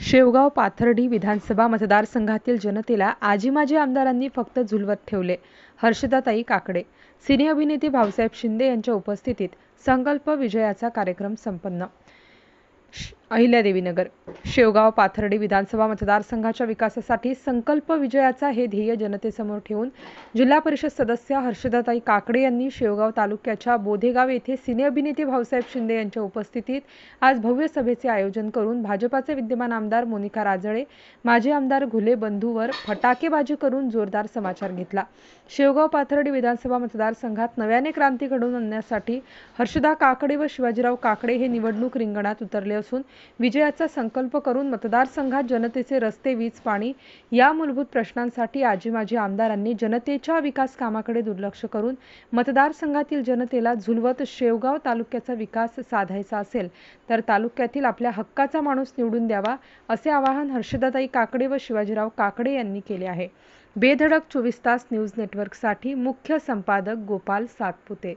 शेवगाव पाथर्डी विधानसभा मतदारसंघातील जनतेला आजी माजी आमदारांनी फक्त झुलवत ठेवले. हर्षदाताई काकडे सिने अभिनेते भाऊसाहेब शिंदे यांच्या उपस्थितीत संकल्प विजयाचा कार्यक्रम संपन्न. अहिल्यादेवीनगर. शेवगाव पाथर्डी विधानसभा मतदारसंघाच्या विकासासाठी संकल्प विजयाचा हे ध्येय जनतेसमोर ठेवून जिल्हा परिषद सदस्य हर्षदाताई काकडे यांनी शेवगाव तालुक्याच्या बोधेगाव येथे सिने अभिनेते भाऊसाहेब शिंदे यांच्या उपस्थितीत आज भव्य सभेचे आयोजन करून भाजपाचे विद्यमान आमदार मोनिका राजळे माजी आमदार घुले बंधूवर फटाकेबाजी करून जोरदार समाचार घेतला. शेवगाव पाथर्डी विधानसभा मतदारसंघात नव्याने क्रांती घडवून आणण्यासाठी हर्षदा काकडे व शिवाजीराव काकडे हे निवडणूक रिंगणात उतरले असून विजयाचा संकल्प करून मतदारसंघात जनतेचे रस्ते वीज पाणी या मूलभूत प्रश्नांसाठी आजी माजी आमदारांनी जनतेच्या विकास कामाकडे दुर्लक्ष करून मतदारसंघातील जनतेला झुलवत शेवगाव तालुक्याचा विकास साधायचा असेल तर तालुक्यातील आपल्या हक्काचा माणूस निवडून द्यावा असे आवाहन हर्षदाताई काकडे व शिवाजीराव काकडे यांनी केले आहे. बेधडक चोवीस तास न्यूज नेटवर्कसाठी मुख्य संपादक गोपाल सातपुते.